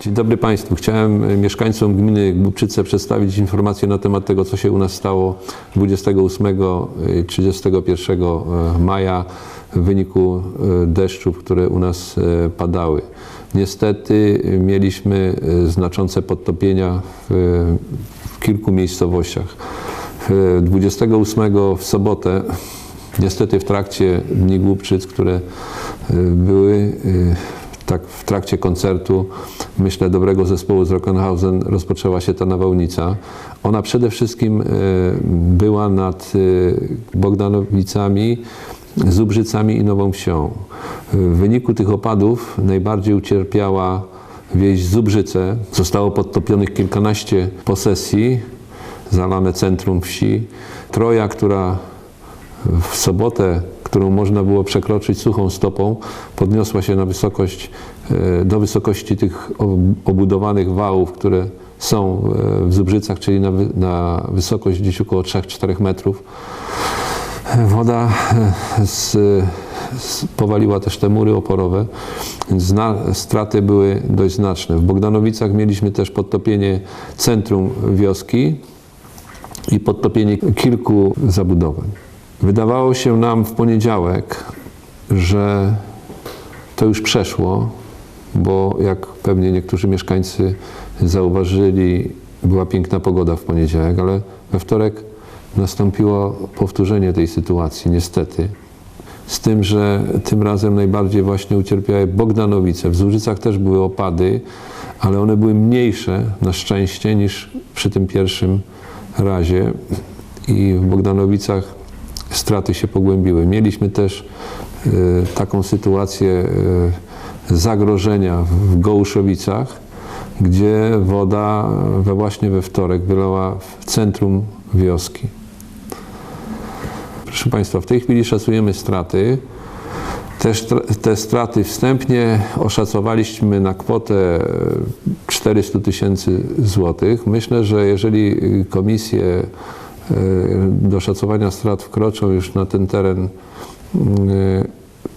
Dzień dobry Państwu. Chciałem e, mieszkańcom gminy Głubczyce przedstawić informację na temat tego, co się u nas stało 28 i 31 e, maja w wyniku e, deszczów, które u nas padały. Niestety mieliśmy znaczące podtopienia w, w kilku miejscowościach. E, 28 w sobotę, niestety w trakcie Dni Głubczyc, które były tak w trakcie koncertu, myślę, dobrego zespołu z Rockenhausen rozpoczęła się ta nawałnica. Ona przede wszystkim e, była nad e, Bogdanowicami, Zubrzycami i Nową Wsią. W wyniku tych opadów najbardziej ucierpiała wieś Zubrzyce. Zostało podtopionych kilkanaście posesji, zalane centrum wsi. Troja, która w sobotę, którą można było przekroczyć suchą stopą, podniosła się na wysokość, e, do wysokości tych ob- obudowanych wałów, które są e, w Zubrzycach, czyli na, na wysokość gdzieś około 3-4 metrów. Woda e, z, z, powaliła też te mury oporowe, więc straty były dość znaczne. W Bogdanowicach mieliśmy też podtopienie centrum wioski i podtopienie kilku zabudowań. Wydawało się nam w poniedziałek, że to już przeszło, bo jak pewnie niektórzy mieszkańcy zauważyli, była piękna pogoda w poniedziałek, ale we wtorek nastąpiło powtórzenie tej sytuacji, niestety. Z tym, że tym razem najbardziej właśnie ucierpiały Bogdanowice. W Zużycach też były opady, ale one były mniejsze na szczęście niż przy tym pierwszym razie. I w Bogdanowicach straty się pogłębiły. Mieliśmy też e, taką sytuację e, zagrożenia w Gołuszowicach, gdzie woda we właśnie we wtorek wylała w centrum wioski. Proszę Państwa, w tej chwili szacujemy straty. Te, te straty wstępnie oszacowaliśmy na kwotę e, 400 tysięcy złotych. Myślę, że jeżeli komisje e, do szacowania strat wkroczą już na ten teren, y,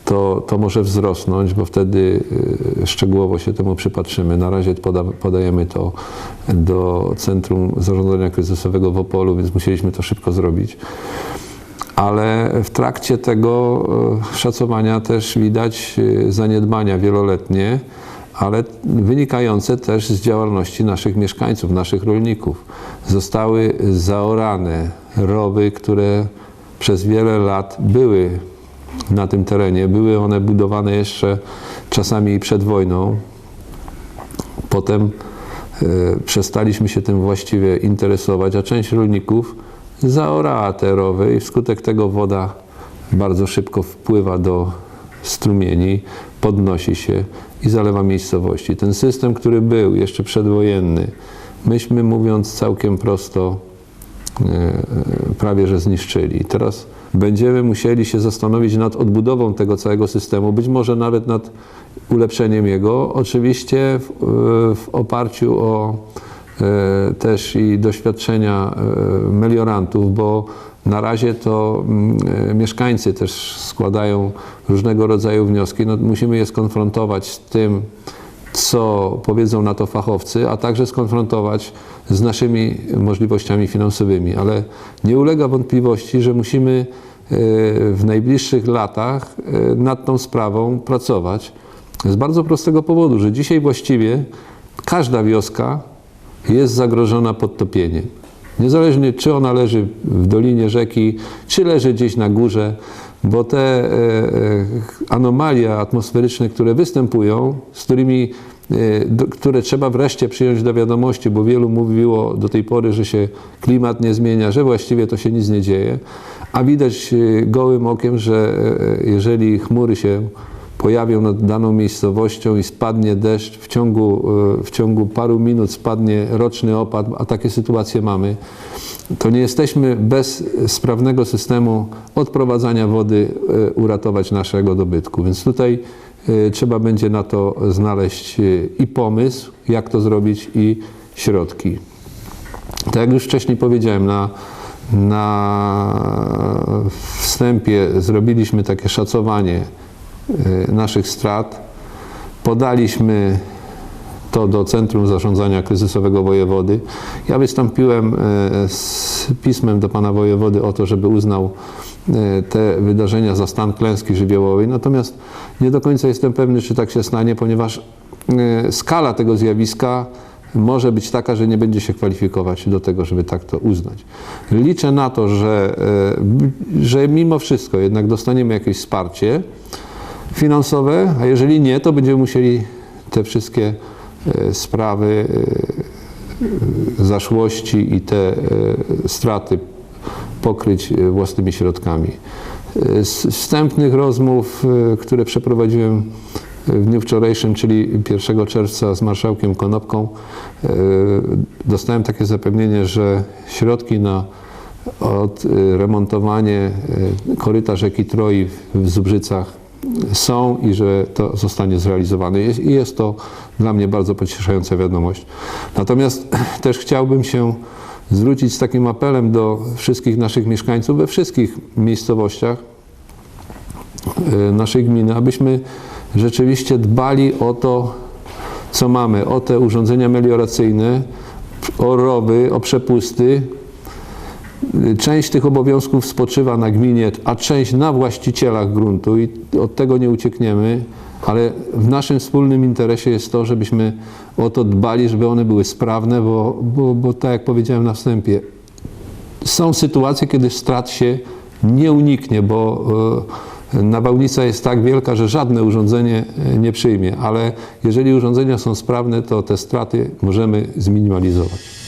to, to może wzrosnąć, bo wtedy y, szczegółowo się temu przypatrzymy. Na razie poda, podajemy to do Centrum Zarządzania Kryzysowego w Opolu, więc musieliśmy to szybko zrobić ale w trakcie tego szacowania też widać zaniedbania wieloletnie, ale wynikające też z działalności naszych mieszkańców, naszych rolników. Zostały zaorane rowy, które przez wiele lat były na tym terenie. Były one budowane jeszcze czasami przed wojną. Potem e, przestaliśmy się tym właściwie interesować, a część rolników zaorała te rowy i wskutek tego woda bardzo szybko wpływa do strumieni, podnosi się i zalewa miejscowości. Ten system, który był jeszcze przedwojenny, myśmy mówiąc całkiem prosto, e, e, prawie że zniszczyli. Teraz będziemy musieli się zastanowić nad odbudową tego całego systemu, być może nawet nad ulepszeniem jego, oczywiście w, e, w oparciu o też i doświadczenia meliorantów, bo na razie to mm, e, mieszkańcy też składają różnego rodzaju wnioski. No, musimy je skonfrontować z tym, co powiedzą na to fachowcy, a także skonfrontować z naszymi możliwościami finansowymi. Ale nie ulega wątpliwości, że musimy e, w najbliższych latach e, nad tą sprawą pracować. Z bardzo prostego powodu, że dzisiaj właściwie każda wioska jest zagrożona podtopieniem. Niezależnie czy ona leży w dolinie rzeki, czy leży gdzieś na górze, bo te e, e, anomalie atmosferyczne, które występują, z którymi, e, które trzeba wreszcie przyjąć do wiadomości, bo wielu mówiło do tej pory, że się klimat nie zmienia, że właściwie to się nic nie dzieje, a widać gołym okiem, że jeżeli chmury się pojawią nad daną miejscowością i spadnie deszcz, w ciągu, e, w ciągu paru minut spadnie roczny opad, a takie sytuacje mamy, to nie jesteśmy bez sprawnego systemu odprowadzania wody e, uratować naszego dobytku. Więc tutaj e, trzeba będzie na to znaleźć i pomysł, jak to zrobić, i środki. Tak jak już wcześniej powiedziałem, na, na wstępie zrobiliśmy takie szacowanie naszych strat. Podaliśmy to do Centrum Zarządzania Kryzysowego Wojewody. Ja wystąpiłem e, z pismem do pana wojewody o to, żeby uznał e, te wydarzenia za stan klęski żywiołowej, natomiast nie do końca jestem pewny, czy tak się stanie, ponieważ skala tego zjawiska może być taka, że nie będzie się kwalifikować do tego, żeby tak to uznać. Liczę na to, że, że mimo wszystko jednak dostaniemy jakieś wsparcie finansowe, a jeżeli nie, to będziemy musieli te wszystkie e, sprawy e, zaszłości i te e, straty pokryć własnymi środkami. Z wstępnych rozmów, które przeprowadziłem w dniu wczorajszym, czyli 1 czerwca z marszałkiem Konopką, dostałem takie zapewnienie, że środki na odremontowanie koryta rzeki Troi w Zubrzycach są i że to zostanie zrealizowane. I jest to dla mnie bardzo pocieszająca wiadomość. Natomiast też chciałbym się zwrócić z takim apelem do wszystkich naszych mieszkańców we wszystkich miejscowościach e, naszej gminy, abyśmy rzeczywiście dbali o to, co mamy, o te urządzenia melioracyjne, o rowy, o przepusty. Część tych obowiązków spoczywa na gminie, a część na właścicielach gruntu i od tego nie uciekniemy, ale w naszym wspólnym interesie jest to, żebyśmy o to dbali, żeby one były sprawne, bo, bo, bo tak jak powiedziałem na wstępie, są sytuacje, kiedy strat się nie uniknie, bo e, nawałnica jest tak wielka, że żadne urządzenie e, nie przyjmie, ale jeżeli urządzenia są sprawne, to te straty możemy zminimalizować.